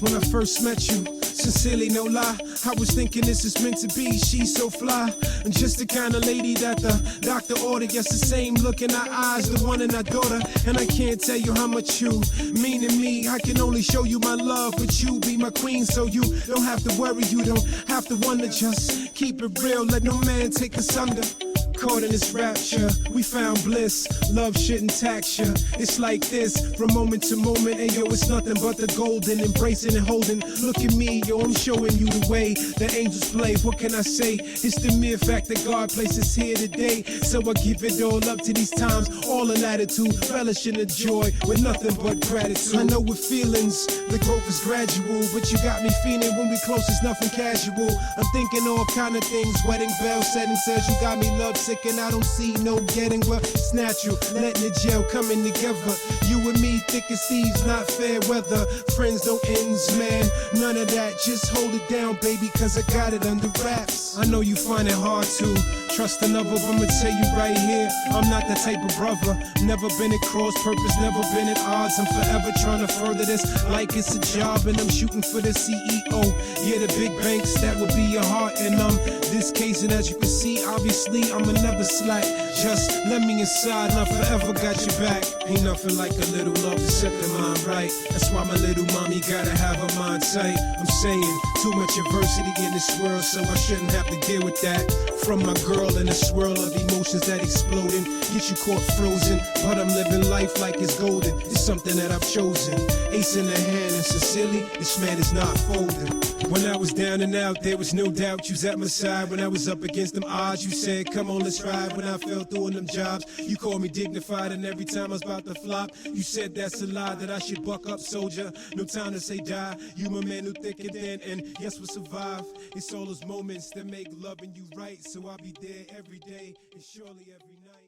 when I first met you. Sincerely, no lie. I was thinking this is meant to be. She's so fly. And just the kind of lady that the doctor ordered. Yes, the same look in our eyes, the one in our daughter. And I can't tell you how much you mean to me. I can only show you my love, but you be my queen. So you don't have to worry, you don't have to wonder. Just keep it real, let no man take us under. Caught in this rapture, we found bliss. Love shouldn't tax you. It's like this from moment to moment. And yo, it's nothing but the golden, embracing and holding. Look at me, yo, I'm showing you the way The angels play. What can I say? It's the mere fact that God placed us here today. So I give it all up to these times, all in attitude, relish in the joy with nothing but gratitude. I know with feelings, the growth is gradual, but you got me feeling when we close, it's nothing casual. I'm thinking all kind of things. Wedding bells, setting says you got me love sick and I don't see no getting well. It's natural, letting the gel coming together. You and me, thick as thieves, not fair weather. Friends don't ends, man. None of that. Just hold it down, baby, cause I got it under wraps. I know you find it hard to trust another, but I'ma tell you right here, I'm not that type of brother. Never been at cross purpose, never been at odds. I'm forever trying to further this like it's a job, and I'm shooting for the CEO. Yeah, the big banks, that would be your heart, and um, this case, and as you can see, obviously, I'ma never slack. Just let me inside, and I forever got your back. Ain't nothing like a little love to set the mind right. That's why my little mommy gotta have her mind tight. I'm saying too much adversity in this world, so I shouldn't have to deal with that. From my girl in a swirl of emotions that exploding, get you caught frozen. But I'm living life like it's golden. It's something that I've chosen. Ace in the hand, and sincerely, this man is not folding. When I was down and out, there was no doubt you was at my side. When I was up against them odds, you said, Come on, let's ride. When I fell through in them jobs, you called me dignified, and every time I was about to flop, you said that's a lie that I should buck up, soldier. No time to say die. You my man who thick and thin, and yes, we'll survive. It's all those moments that make loving you right. So I'll be there every day and surely every night.